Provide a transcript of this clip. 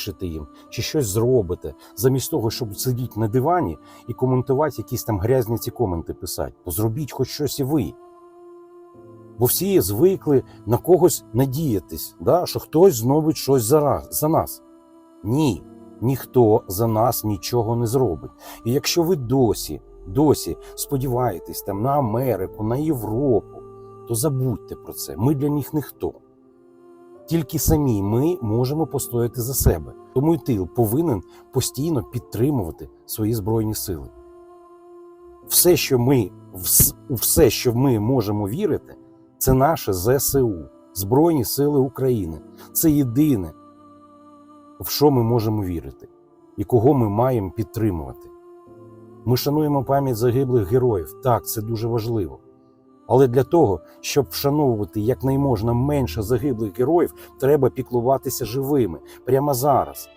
Пишете їм чи щось зробите, замість того, щоб сидіти на дивані і коментувати якісь там грязні ці коменти писати, то зробіть хоч щось і ви. Бо всі звикли на когось надіятись, да? що хтось зробить щось за, за нас. Ні, ніхто за нас нічого не зробить. І якщо ви досі, досі сподіваєтесь там на Америку, на Європу, то забудьте про це. Ми для них ніхто. Тільки самі ми можемо постояти за себе. Тому й тил повинен постійно підтримувати свої збройні сили. Все, що ми, у все, що ми можемо вірити, це наше ЗСУ, Збройні Сили України. Це єдине, в що ми можемо вірити і кого ми маємо підтримувати. Ми шануємо пам'ять загиблих героїв. Так, це дуже важливо. Але для того, щоб вшановувати якнайможна менше загиблих героїв, треба піклуватися живими прямо зараз.